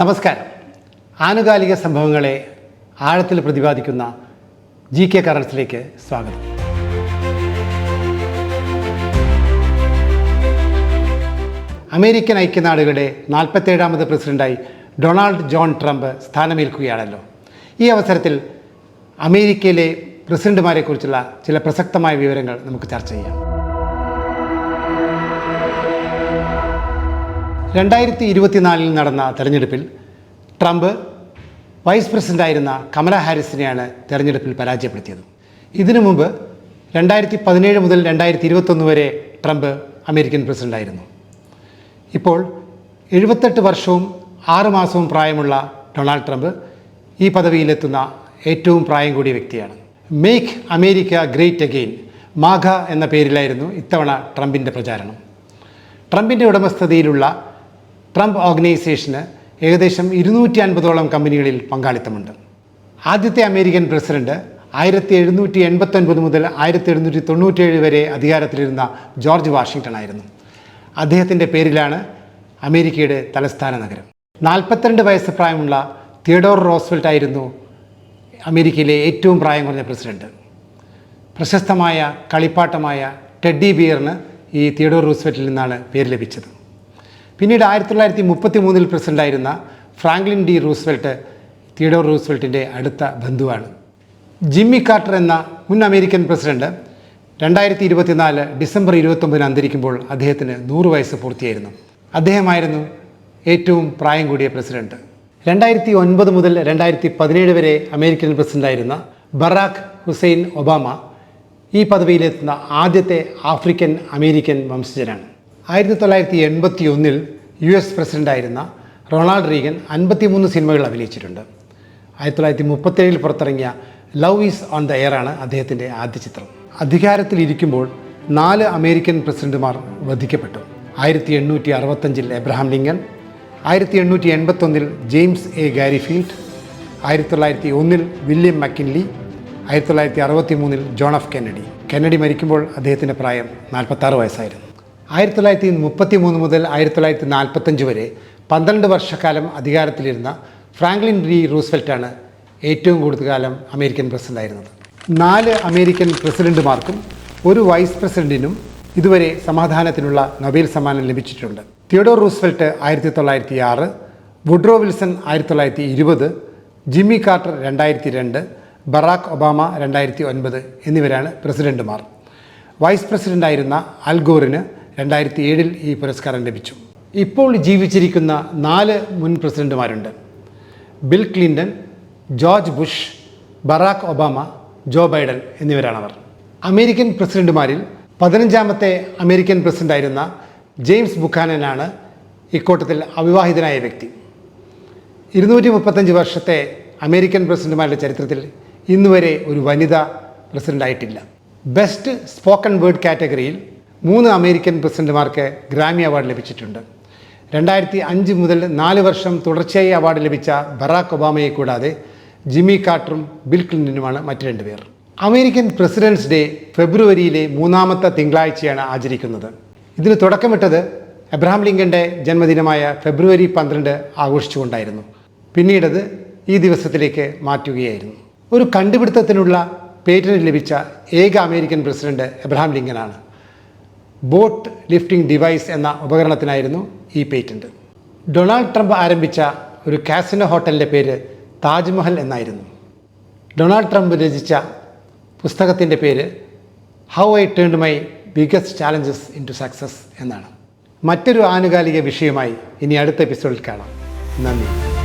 നമസ്കാരം. ആനുകാലിക സംഭവങ്ങളെ ആഴത്തിൽ പ്രതിപാദിക്കുന്ന ജി കെ കറൻസിലേക്ക് സ്വാഗതം. അമേരിക്കൻ ഐക്യനാടുകളുടെ നാൽപ്പത്തേഴാമത് പ്രസിഡന്റായി ഡൊണാൾഡ് ജോൺ ട്രംപ് സ്ഥാനമേൽക്കുകയാണല്ലോ. ഈ അവസരത്തിൽ അമേരിക്കയിലെ പ്രസിഡന്റുമാരെക്കുറിച്ചുള്ള ചില പ്രസക്തമായ വിവരങ്ങൾ നമുക്ക് ചർച്ച ചെയ്യാം. രണ്ടായിരത്തി ഇരുപത്തിനാലിൽ നടന്ന തെരഞ്ഞെടുപ്പിൽ ട്രംപ് വൈസ് പ്രസിഡന്റായിരുന്ന കമല ഹാരിസിനെയാണ് തെരഞ്ഞെടുപ്പിൽ പരാജയപ്പെടുത്തിയത്. ഇതിനു മുമ്പ് രണ്ടായിരത്തി പതിനേഴ് മുതൽ രണ്ടായിരത്തി ഇരുപത്തൊന്ന് വരെ ട്രംപ് അമേരിക്കൻ പ്രസിഡന്റായിരുന്നു ഇപ്പോൾ എഴുപത്തെട്ട് വർഷവും ആറ് മാസവും പ്രായമുള്ള ഡൊണാൾഡ് ട്രംപ് ഈ പദവിയിലെത്തുന്ന ഏറ്റവും പ്രായം കൂടിയ വ്യക്തിയാണ്. Make America great again MAGA എന്ന പേരിലായിരുന്നു ഇത്തവണ ട്രംപിന്റെ പ്രചാരണം. ട്രംപിന്റെ ഉടമസ്ഥതയിലുള്ള ട്രംപ് ഓർഗനൈസേഷന് ഏകദേശം ഇരുന്നൂറ്റി അൻപതോളം കമ്പനികളിൽ പങ്കാളിത്തമുണ്ട്. ആദ്യത്തെ അമേരിക്കൻ പ്രസിഡന്റ് ആയിരത്തി എഴുന്നൂറ്റി എൺപത്തൊൻപത് മുതൽ ആയിരത്തി എഴുന്നൂറ്റി തൊണ്ണൂറ്റേഴ് വരെ അധികാരത്തിലിരുന്ന ജോർജ് വാഷിങ്ടൺ ആയിരുന്നു അദ്ദേഹത്തിന്റെ പേരിലാണ് അമേരിക്കയുടെ തലസ്ഥാന നഗരം. നാൽപ്പത്തിരണ്ട് വയസ്സ് പ്രായമുള്ള തിയഡോർ റോസ്വെൽറ്റ് ആയിരുന്നു അമേരിക്കയിലെ ഏറ്റവും പ്രായം കുറഞ്ഞ പ്രസിഡന്റ്. പ്രശസ്തമായ കളിപ്പാട്ടമായ ടെഡ്ഡി ബിയറിന് ഈ തിയഡോർ റോസ്വെൽറ്റിൽ നിന്നാണ് പേര് ലഭിച്ചത്. പിന്നീട് ആയിരത്തി തൊള്ളായിരത്തി മുപ്പത്തി മൂന്നിൽ പ്രസിഡന്റായിരുന്ന ഫ്രാങ്ക്ലിൻ ഡി റൂസ്വെൽട്ട് തിയഡോർ റൂസ്വെൽട്ടിന്റെ അടുത്ത ബന്ധുവാണ്. ജിമ്മി കാർട്ടർ എന്ന മുൻ അമേരിക്കൻ പ്രസിഡന്റ് രണ്ടായിരത്തി ഇരുപത്തിനാല് ഡിസംബർ ഇരുപത്തൊമ്പതിന് അന്തരിക്കുമ്പോൾ അദ്ദേഹത്തിന് നൂറ് വയസ്സ് പൂർത്തിയായിരുന്നു. അദ്ദേഹമായിരുന്നു ഏറ്റവും പ്രായം കൂടിയ പ്രസിഡന്റ്. രണ്ടായിരത്തി ഒൻപത് മുതൽ രണ്ടായിരത്തി പതിനേഴ് വരെ അമേരിക്കൻ പ്രസിഡന്റായിരുന്ന ബറാഖ് ഹുസൈൻ ഒബാമ ഈ പദവിയിലെത്തുന്ന ആദ്യത്തെ ആഫ്രിക്കൻ അമേരിക്കൻ വംശജനാണ്. ആയിരത്തി തൊള്ളായിരത്തി എൺപത്തി ഒന്നിൽ യു എസ് പ്രസിഡന്റായിരുന്ന റൊണാൾഡ് റീഗൻ അൻപത്തിമൂന്ന് സിനിമകൾ അഭിനയിച്ചിട്ടുണ്ട്. ആയിരത്തി തൊള്ളായിരത്തി മുപ്പത്തേഴിൽ പുറത്തിറങ്ങിയ love is on the air ആണ് അദ്ദേഹത്തിന്റെ ആദ്യ ചിത്രം. അധികാരത്തിലിരിക്കുമ്പോൾ നാല് അമേരിക്കൻ പ്രസിഡന്റുമാർ വധിക്കപ്പെട്ടു. ആയിരത്തി എണ്ണൂറ്റി അറുപത്തഞ്ചിൽ എബ്രഹാം ലിങ്കൻ ആയിരത്തി എണ്ണൂറ്റി എൺപത്തൊന്നിൽ ജെയിംസ് എ ഗാരിഫീൽഡ് ആയിരത്തി തൊള്ളായിരത്തി ഒന്നിൽ വില്യം മക്കിൻലി ആയിരത്തി തൊള്ളായിരത്തി അറുപത്തി മൂന്നിൽ ജോൺ എഫ് കെന്നഡി. കെന്നഡി മരിക്കുമ്പോൾ അദ്ദേഹത്തിന്റെ പ്രായം നാൽപ്പത്താറ് വയസ്സായിരുന്നു. ആയിരത്തി തൊള്ളായിരത്തി മുപ്പത്തി മൂന്ന് മുതൽ ആയിരത്തി തൊള്ളായിരത്തി നാൽപ്പത്തഞ്ച് വരെ പന്ത്രണ്ട് വർഷക്കാലം അധികാരത്തിലിരുന്ന ഫ്രാങ്ക്ലിൻ ഡി റൂസ്വെൽറ്റാണ് ഏറ്റവും കൂടുതൽ കാലം അമേരിക്കൻ പ്രസിഡന്റായിരുന്നത് നാല് അമേരിക്കൻ പ്രസിഡന്റുമാർക്കും ഒരു വൈസ് പ്രസിഡന്റിനും ഇതുവരെ സമാധാനത്തിനുള്ള നൊബേൽ സമ്മാനം ലഭിച്ചിട്ടുണ്ട്. തിയോഡോർ റൂസ്വെൽറ്റ് ആയിരത്തി തൊള്ളായിരത്തി ആറ് വുഡ്രോ വിൽസൺ ആയിരത്തി തൊള്ളായിരത്തി ഇരുപത് ജിമ്മി കാർട്ടർ രണ്ടായിരത്തി രണ്ട് ബറാക്ക് ഒബാമ രണ്ടായിരത്തി ഒൻപത് എന്നിവരാണ് പ്രസിഡന്റുമാർ. വൈസ് പ്രസിഡന്റായിരുന്ന അൽഗോറിന് രണ്ടായിരത്തി ഏഴിൽ ഈ പുരസ്കാരം ലഭിച്ചു. ഇപ്പോൾ ജീവിച്ചിരിക്കുന്ന നാല് മുൻ പ്രസിഡന്റുമാരുണ്ട്. Bill Clinton George Bush Barack Obama Joe Biden എന്നിവരാണവർ. American പ്രസിഡന്റുമാരിൽ പതിനഞ്ചാമത്തെ അമേരിക്കൻ പ്രസിഡന്റായിരുന്ന ജെയിംസ് ബുക്കാനനാണ് ഇക്കൂട്ടത്തിൽ അവിവാഹിതനായ വ്യക്തി. ഇരുന്നൂറ്റി മുപ്പത്തഞ്ച് വർഷത്തെ അമേരിക്കൻ പ്രസിഡന്റുമാരുടെ ചരിത്രത്തിൽ ഇന്നുവരെ ഒരു വനിത പ്രസിഡന്റായിട്ടില്ല. ബെസ്റ്റ് സ്പോക്കൺ വേർഡ് കാറ്റഗറിയിൽ മൂന്ന് അമേരിക്കൻ പ്രസിഡന്റുമാർക്ക് ഗ്രാമി അവാർഡ് ലഭിച്ചിട്ടുണ്ട്. രണ്ടായിരത്തി അഞ്ച് മുതൽ നാല് വർഷം തുടർച്ചയായി അവാർഡ് ലഭിച്ച ബറാക്ക് ഒബാമയെ കൂടാതെ ജിമ്മി കാർട്ടറും ബിൽ ക്ലിന്റനുമാണ് മറ്റ് രണ്ടുപേർ അമേരിക്കൻ പ്രസിഡൻസ് ഡേ ഫെബ്രുവരിയിലെ മൂന്നാമത്തെ തിങ്കളാഴ്ചയാണ് ആചരിക്കുന്നത്. ഇതിന് തുടക്കമിട്ടത് എബ്രഹാം ലിങ്കന്റെ ജന്മദിനമായ ഫെബ്രുവരി പന്ത്രണ്ട് ആഘോഷിച്ചുകൊണ്ടായിരുന്നു. പിന്നീടത് ഈ ദിവസത്തിലേക്ക് മാറ്റുകയായിരുന്നു. ഒരു കണ്ടുപിടുത്തത്തിനുള്ള പേറ്റന്റ് ലഭിച്ച ഏക അമേരിക്കൻ പ്രസിഡന്റ് എബ്രഹാം ലിങ്കനാണ്. ബോട്ട് ലിഫ്റ്റിംഗ് ഡിവൈസ് എന്ന ഉപകരണത്തിനായിരുന്നു ഈ പേറ്റന്റ് ഡൊണാൾഡ് ട്രംപ് ആരംഭിച്ച ഒരു കാസിനോ ഹോട്ടലിന്റെ പേര് താജ്മഹൽ എന്നായിരുന്നു. ഡൊണാൾഡ് ട്രംപ് രചിച്ച പുസ്തകത്തിന്റെ പേര് how I turned my biggest challenges into success എന്നാണ്. മറ്റൊരു ആനുകാലിക വിഷയമായി ഇനി അടുത്ത എപ്പിസോഡിൽ കാണാം. നന്ദി.